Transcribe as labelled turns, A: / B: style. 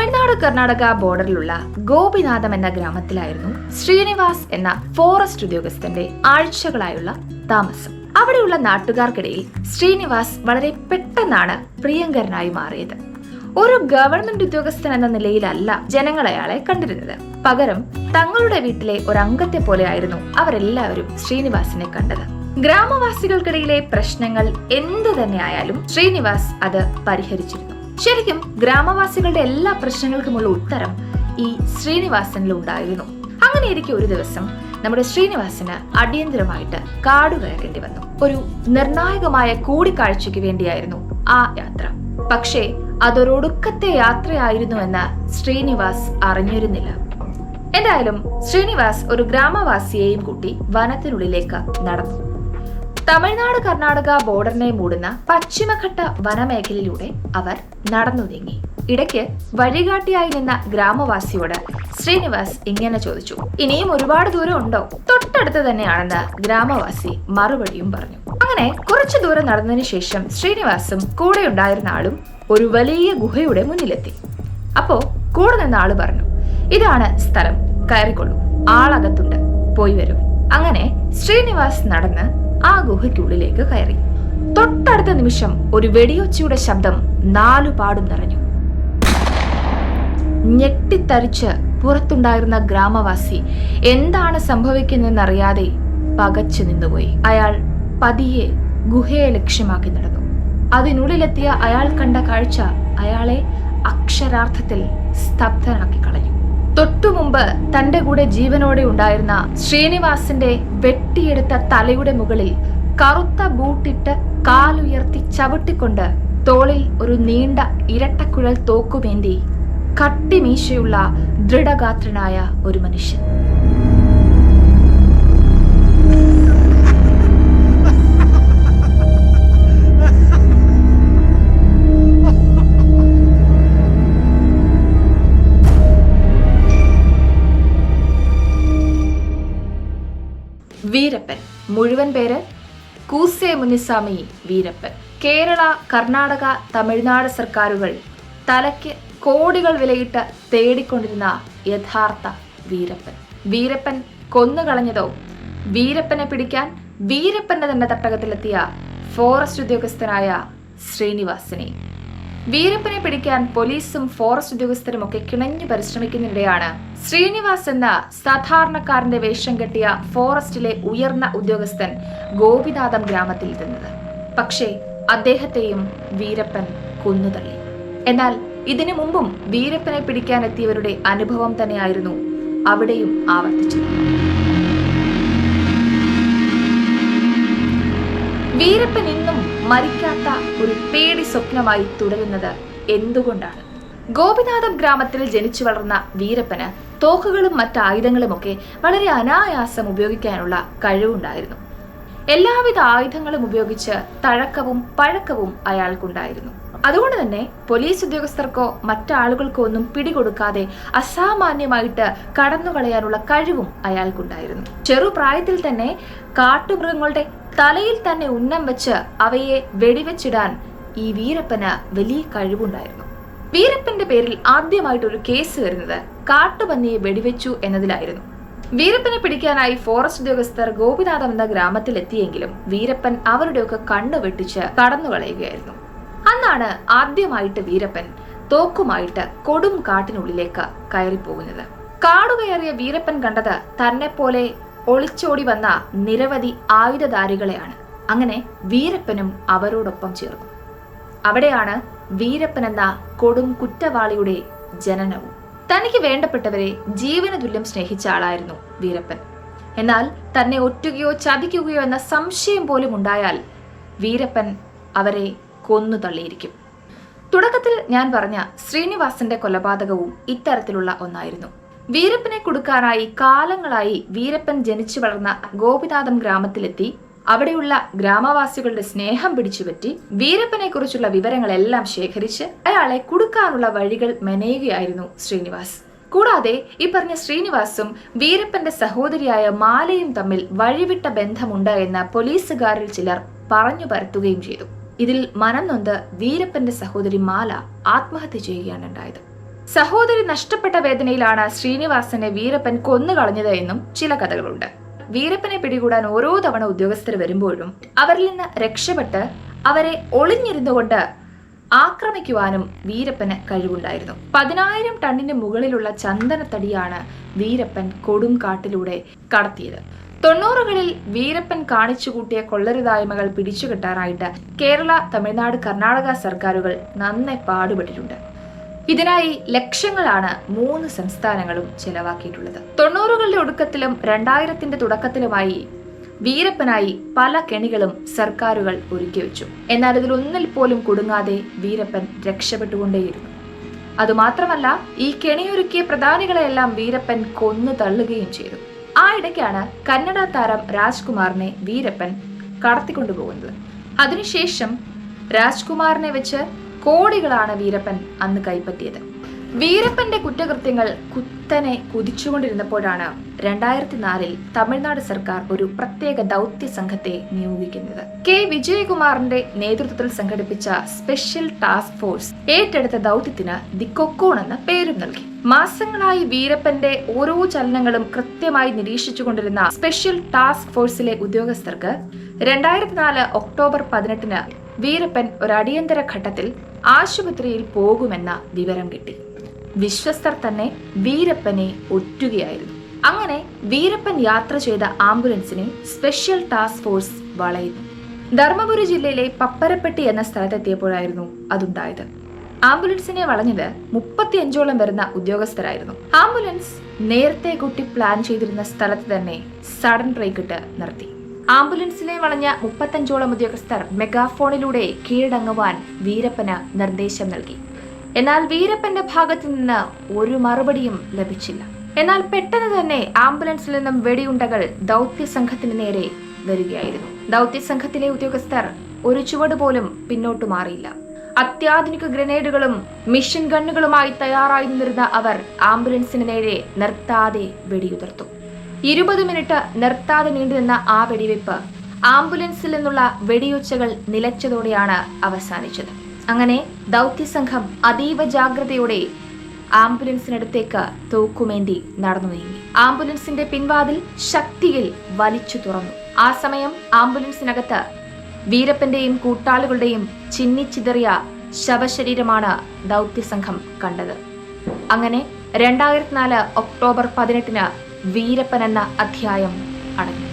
A: തമിഴ്നാട് കർണാടക ബോർഡറിലുള്ള ഗോപിനാഥം എന്ന ഗ്രാമത്തിലായിരുന്നു ശ്രീനിവാസ് എന്ന ഫോറസ്റ്റ് ഉദ്യോഗസ്ഥന്റെ ആഴ്ചകളായുള്ള താമസം. അവിടെയുള്ള നാട്ടുകാർക്കിടയിൽ ശ്രീനിവാസ് വളരെ പെട്ടെന്നാണ് പ്രിയങ്കരനായി മാറിയത്. ഒരു ഗവൺമെന്റ് ഉദ്യോഗസ്ഥൻ എന്ന നിലയിലല്ല ജനങ്ങൾ അയാളെ കണ്ടിരുന്നത്. പകരം തങ്ങളുടെ വീട്ടിലെ ഒരംഗത്തെ പോലെയായിരുന്നു അവരെല്ലാവരും ശ്രീനിവാസിനെ കണ്ടത്. ഗ്രാമവാസികൾക്കിടയിലെ പ്രശ്നങ്ങൾ എന്തു തന്നെയായാലും ശ്രീനിവാസ് അത് പരിഹരിച്ചിരുന്നു. ശരിക്കും ഗ്രാമവാസികളുടെ എല്ലാ പ്രശ്നങ്ങൾക്കുമുള്ള ഉത്തരം ഈ ശ്രീനിവാസനിൽ ഉണ്ടായിരുന്നു. അങ്ങനെയിരിക്കെ ഒരു ദിവസം നമ്മുടെ ശ്രീനിവാസന് അടിയന്തരമായിട്ട് കാട് കയറേണ്ടി വന്നു. ഒരു നിർണായകമായ കൂടിക്കാഴ്ചയ്ക്ക് വേണ്ടിയായിരുന്നു ആ യാത്ര. പക്ഷേ അതൊരൊടുക്കത്തെ യാത്രയായിരുന്നു എന്ന് ശ്രീനിവാസ് അറിഞ്ഞിരുന്നില്ല. എന്തായാലും ശ്രീനിവാസ് ഒരു ഗ്രാമവാസിയെയും കൂട്ടി വനത്തിനുള്ളിലേക്ക് നടന്നു. തമിഴ്നാട് കർണാടക ബോർഡറിനെ മൂടുന്ന പശ്ചിമഘട്ട വനമേഖലയിലൂടെ അവർ നടന്നു നീങ്ങി ഇടയ്ക്ക് വഴികാട്ടിയായി നിന്ന ഗ്രാമവാസിയോട് ശ്രീനിവാസ് ഇങ്ങനെ ചോദിച്ചു ഇനിയും ഒരുപാട് ദൂരം ഉണ്ടോ? തൊട്ടടുത്ത് തന്നെയാണെന്ന് ഗ്രാമവാസി മറുപടിയും പറഞ്ഞു. അങ്ങനെ കുറച്ചു ദൂരം നടന്നതിന് ശേഷം ശ്രീനിവാസും കൂടെ ഉണ്ടായിരുന്ന ആളും ഒരു വലിയ ഗുഹയുടെ മുന്നിലെത്തി. അപ്പോ കൂടെ നിന്ന ആൾ പറഞ്ഞു ഇതാണ് സ്ഥലം. കയറിക്കൊള്ളൂ. ആളകത്തുണ്ട്. പോയി വരും. അങ്ങനെ ശ്രീനിവാസ് നടന്ന് ആ ഗുഹയ്ക്കുള്ളിലേക്ക് കയറി. തൊട്ടടുത്ത നിമിഷം ഒരു വെടിയൊച്ചയുടെ ശബ്ദം നാലുപാടും നിറഞ്ഞു. ഞെട്ടിത്തരിച്ച് പുറത്തുണ്ടായിരുന്ന ഗ്രാമവാസി എന്താണ് സംഭവിക്കുന്നതെന്നറിയാതെ പകച്ചു നിന്നുപോയി. അയാൾ പതിയെ ഗുഹയെ ലക്ഷ്യമാക്കി നടന്നു. അതിനുള്ളിലെത്തിയ അയാൾ കണ്ട കാഴ്ച അയാളെ അക്ഷരാർത്ഥത്തിൽ സ്തബ്ധനാക്കി കളഞ്ഞു. തൊട്ടുമുമ്പ് തന്റെ കൂടെ ജീവനോടെ ഉണ്ടായിരുന്ന ശ്രീനിവാസിന്റെ വെട്ടിയെടുത്ത തലയുടെ മുകളിൽ കറുത്ത ബൂട്ടിട്ട് കാലുയർത്തി ചവിട്ടിക്കൊണ്ട് തോളിൽ ഒരു നീണ്ട ഇരട്ടക്കുഴൽ തോക്കുമേന്തി കട്ടിമീശയുള്ള ദൃഢഗാത്രനായ ഒരു മനുഷ്യൻ. വീരപ്പൻ. മുഴുവൻ പേര് കൂസെ മുനിസ്വാമി വീരപ്പൻ. കേരള കർണാടക തമിഴ്നാട് സർക്കാരുകൾ തലയ്ക്ക് കോടികൾ വിലയിട്ട് തേടിക്കൊണ്ടിരുന്ന യഥാർത്ഥ വീരപ്പൻ. വീരപ്പൻ കൊന്നുകളഞ്ഞതോ? വീരപ്പനെ പിടിക്കാൻ വീരപ്പന്റെ തന്നെ തട്ടകത്തിലെത്തിയ ഫോറസ്റ്റ് ഉദ്യോഗസ്ഥനായ ശ്രീനിവാസിനെ. വീരപ്പനെ പിടിക്കാൻ പോലീസും ഫോറസ്റ്റ് ഉദ്യോഗസ്ഥരും ഒക്കെ കിണഞ്ഞു പരിശ്രമിക്കുന്നതിനിടെയാണ് ശ്രീനിവാസ് എന്ന സാധാരണക്കാരന്റെ വേഷം കെട്ടിയ ഫോറസ്റ്റിലെ ഉയർന്ന ഉദ്യോഗസ്ഥൻ ഗോപിനാഥം ഗ്രാമത്തിൽ എത്തുന്നത് പക്ഷേ അദ്ദേഹത്തെയും വീരപ്പൻ കൊന്നുതള്ളി. എന്നാൽ ഇതിനു മുമ്പും വീരപ്പനെ പിടിക്കാനെത്തിയവരുടെ അനുഭവം തന്നെയായിരുന്നു അവിടെയും ആവർത്തിച്ചത്. വീരപ്പൻ ഇന്നും മരിക്കാത്ത ഒരു പേടി സ്വപ്നമായി തുടരുന്നത് എന്തുകൊണ്ടാണ്? ഗോപിനാഥം ഗ്രാമത്തിൽ ജനിച്ചു വളർന്ന വീരപ്പന് തോക്കുകളും മറ്റ് ആയുധങ്ങളുമൊക്കെ വളരെ അനായാസം ഉപയോഗിക്കാനുള്ള കഴിവുണ്ടായിരുന്നു. എല്ലാവിധ ആയുധങ്ങളും ഉപയോഗിച്ച് തഴക്കവും പഴക്കവും അയാൾക്കുണ്ടായിരുന്നു. അതുകൊണ്ട് തന്നെ പോലീസ് ഉദ്യോഗസ്ഥർക്കോ മറ്റാളുകൾക്കോ ഒന്നും പിടികൊടുക്കാതെ അസാമാന്യമായിട്ട് കടന്നുകളയാനുള്ള കഴിവും അയാൾക്കുണ്ടായിരുന്നു. ചെറുപ്രായത്തിൽ തന്നെ കാട്ടുമൃഗങ്ങളുടെ തലയിൽ തന്നെ ഉന്നം വെച്ച് അവയെ വെടിവെച്ചിടാൻ ഈ വീരപ്പന് വലിയ കഴിവുണ്ടായിരുന്നു. വീരപ്പന്റെ പേരിൽ ആദ്യമായിട്ട് ഒരു കേസ് വരുന്നത് കാട്ടുപന്നിയെ വെടിവെച്ചു എന്നതിലായിരുന്നു. വീരപ്പനെ പിടിക്കാനായി ഫോറസ്റ്റ് ഉദ്യോഗസ്ഥർ ഗോപിനാഥം എന്ന ഗ്രാമത്തിലെത്തിയെങ്കിലും വീരപ്പൻ അവരുടെയൊക്കെ കണ്ണു വെട്ടിച്ച് കടന്നുകളയുകയായിരുന്നു. അന്നാണ് ആദ്യമായിട്ട് വീരപ്പൻ തോക്കുമായിട്ട് കൊടും കാട്ടിനുള്ളിലേക്ക് കയറിപ്പോകുന്നത്. കാടുകയറിയ വീരപ്പൻ കണ്ടത് തന്നെ പോലെ ഒളിച്ചോടി വന്ന നിരവധി ആയുധധാരികളെയാണ്. അങ്ങനെ വീരപ്പനും അവരോടൊപ്പം ചേർന്നു. അവിടെയാണ് വീരപ്പൻ എന്ന കൊടും കുറ്റവാളിയുടെ ജനനവും. തനിക്ക് വേണ്ടപ്പെട്ടവരെ ജീവന തുല്യം സ്നേഹിച്ച ആളായിരുന്നു വീരപ്പൻ. എന്നാൽ തന്നെ ഒറ്റുകയോ ചതിക്കുകയോ എന്ന സംശയം പോലും ഉണ്ടായാൽ വീരപ്പൻ അവരെ കൊന്നു തള്ളിയിരിക്കും. തുടക്കത്തിൽ ഞാൻ പറഞ്ഞ ശ്രീനിവാസന്റെ കൊലപാതകവും ഇത്തരത്തിലുള്ള ഒന്നായിരുന്നു. വീരപ്പനെ കൊടുക്കാനായി കാലങ്ങളായി വീരപ്പൻ ജനിച്ചു വളർന്ന ഗോപിനാഥം ഗ്രാമത്തിലെത്തി. അവിടെയുള്ള ഗ്രാമവാസികളുടെ സ്നേഹം പിടിച്ചുപറ്റി വീരപ്പനെ കുറിച്ചുള്ള വിവരങ്ങളെല്ലാം ശേഖരിച്ച് അയാളെ കൊടുക്കാനുള്ള വഴികൾ മെനയുകയായിരുന്നു ശ്രീനിവാസ്. കൂടാതെ ഈ പറഞ്ഞ ശ്രീനിവാസും വീരപ്പന്റെ സഹോദരിയായ മാലയും തമ്മിൽ വഴിവിട്ട ബന്ധമുണ്ട് എന്ന് പോലീസുകാരിൽ ചിലർ പറഞ്ഞു പരത്തുകയും ചെയ്തു. ഇതിൽ മനം നൊന്ത് വീരപ്പന്റെ സഹോദരി മാല ആത്മഹത്യ ചെയ്യുകയാണ് ഉണ്ടായത്. സഹോദരി നഷ്ടപ്പെട്ട വേദനയിലാണ് ശ്രീനിവാസനെ വീരപ്പൻ കൊന്നുകളഞ്ഞത് എന്നും ചില കഥകളുണ്ട്. വീരപ്പനെ പിടികൂടാൻ ഓരോ തവണ ഉദ്യോഗസ്ഥർ വരുമ്പോഴും അവരിൽ നിന്ന് രക്ഷപ്പെട്ട് അവരെ ഒളിഞ്ഞിരുന്നുകൊണ്ട് ആക്രമിക്കുവാനും വീരപ്പന് കഴിവുണ്ടായിരുന്നു. പതിനായിരം ടണ്ണിന് മുകളിലുള്ള ചന്ദനത്തടിയാണ് വീരപ്പൻ കൊടും കാട്ടിലൂടെ കടത്തിയത്. തൊണ്ണൂറുകളിൽ വീരപ്പൻ കാണിച്ചുകൂട്ടിയ കൊള്ളരുതായ്മകൾ പിടിച്ചുകെട്ടാനായിട്ട് കേരള തമിഴ്നാട് കർണാടക സർക്കാരുകൾ നന്നെ പാടുപെട്ടിട്ടുണ്ട്. ഇതിനായി ലക്ഷങ്ങളാണ് മൂന്ന് സംസ്ഥാനങ്ങളും ചെലവാക്കിയിട്ടുള്ളത്. തൊണ്ണൂറുകളുടെ ഒടുക്കത്തിലും രണ്ടായിരത്തിന്റെ തുടക്കത്തിലുമായി വീരപ്പനായി പല കെണികളും സർക്കാരുകൾ ഒരുക്കി വെച്ചു. എന്നാൽ ഇതിലൊന്നിൽ പോലും കുടുങ്ങാതെ വീരപ്പൻ രക്ഷപ്പെട്ടുകൊണ്ടേയിരുന്നു. അതുമാത്രമല്ല ഈ കെണിയൊരുക്കിയ പ്രധാനികളെയെല്ലാം വീരപ്പൻ കൊന്നു തള്ളുകയും ചെയ്തു. ആ ഇടയ്ക്കാണ് കന്നഡ താരം രാജ്കുമാറിനെ വീരപ്പൻ കടത്തിക്കൊണ്ടുപോകുന്നത്. അതിനുശേഷം രാജ്കുമാറിനെ വെച്ച് കോടികളാണ് വീരപ്പൻ അന്ന് കൈപ്പറ്റിയത്. വീരപ്പന്റെ കുറ്റകൃത്യങ്ങൾ കുത്തനെ കുതിച്ചുകൊണ്ടിരുന്നപ്പോഴാണ് രണ്ടായിരത്തി നാലിൽ തമിഴ്നാട് സർക്കാർ ഒരു പ്രത്യേക ദൗത്യ സംഘത്തെ നിയോഗിക്കുന്നത്. കെ. വിജയകുമാറിന്റെ നേതൃത്വത്തിൽ സംഘടിപ്പിച്ച സ്പെഷ്യൽ ടാസ്ക് ഫോഴ്സ് ഏറ്റെടുത്ത ദൗത്യത്തിന് ദി കൊക്കോൺ എന്ന പേരും നൽകി. മാസങ്ങളായി വീരപ്പന്റെ ഓരോ ചലനങ്ങളും കൃത്യമായി നിരീക്ഷിച്ചുകൊണ്ടിരുന്ന സ്പെഷ്യൽ ടാസ്ക് ഫോഴ്സിലെ ഉദ്യോഗസ്ഥർക്ക് രണ്ടായിരത്തി നാല് ഒക്ടോബർ പതിനെട്ടിന് വീരപ്പൻ ഒരു അടിയന്തര ഘട്ടത്തിൽ ആശുപത്രിയിൽ പോകുമെന്ന വിവരം കിട്ടി. വിശ്വസ്തർ തന്നെ വീരപ്പനെ ഒറ്റുകയായിരുന്നു. അങ്ങനെ വീരപ്പൻ യാത്ര ചെയ്ത ആംബുലൻസിനെ സ്പെഷ്യൽ ടാസ്ക് ഫോഴ്സ് വളയുന്നു. ധർമ്മപുരി ജില്ലയിലെ പപ്പരപ്പെട്ടി എന്ന സ്ഥലത്തെത്തിയപ്പോഴായിരുന്നു അതുണ്ടായത്. ആംബുലൻസിനെ വളഞ്ഞത് മുപ്പത്തിയഞ്ചോളം വരുന്ന ഉദ്യോഗസ്ഥരായിരുന്നു. ആംബുലൻസ് നേരത്തെ കുട്ടി പ്ലാൻ ചെയ്തിരുന്ന സ്ഥലത്ത് തന്നെ സഡൻ ബ്രേക്ക് ഇട്ട് നിർത്തി. ആംബുലൻസിനെ വളഞ്ഞ മുപ്പത്തഞ്ചോളം ഉദ്യോഗസ്ഥർ മെഗാഫോണിലൂടെ കീഴടങ്ങുവാൻ വീരപ്പന് നിർദ്ദേശം നൽകി. എന്നാൽ വീരപ്പന്റെ ഭാഗത്തു നിന്ന് ഒരു മറുപടിയും ലഭിച്ചില്ല. എന്നാൽ പെട്ടെന്ന് തന്നെ ആംബുലൻസിൽ നിന്നും വെടിയുണ്ടകൾ ദൗത്യ സംഘത്തിന് നേരെ വരികയായിരുന്നു. ദൗത്യ സംഘത്തിലെ ഉദ്യോഗസ്ഥർ ഒരു ചുവട് പോലും പിന്നോട്ട് മാറിയില്ല. അത്യാധുനിക ഗ്രനേഡുകളും മിഷൻ ഗണ്ണുകളുമായി തയ്യാറായി നിന്നിരുന്ന അവർ ആംബുലൻസിന് നേരെ നിർത്താതെ വെടിയുതിർത്തു. ഇരുപത് മിനിറ്റ് നിർത്താതെ നീണ്ടുനിന്ന ആ വെടിവെപ്പ് ആംബുലൻസിൽ നിന്നുള്ള വെടിയൊച്ചകൾ നിലച്ചതോടെയാണ് അവസാനിച്ചത്. അങ്ങനെ ദൗത്യ സംഘം അതീവ ജാഗ്രതയോടെ ആംബുലൻസിനടുത്തേക്ക് തൂക്കുമേന്തി നടന്നു നീങ്ങി. ആംബുലൻസിന്റെ പിൻവാതിൽ ശക്തിയിൽ വലിച്ചു തുറന്നു. ആ സമയം ആംബുലൻസിനകത്ത് വീരപ്പന്റെയും കൂട്ടാളികളുടെയും ചിന്നിച്ചിതറിയ ശവശരീരമാണ് ദൗത്യസംഘം കണ്ടത്. അങ്ങനെ രണ്ടായിരത്തി നാല് ഒക്ടോബർ പതിനെട്ടിന് വീരപ്പൻ എന്ന അധ്യായം അടങ്ങി.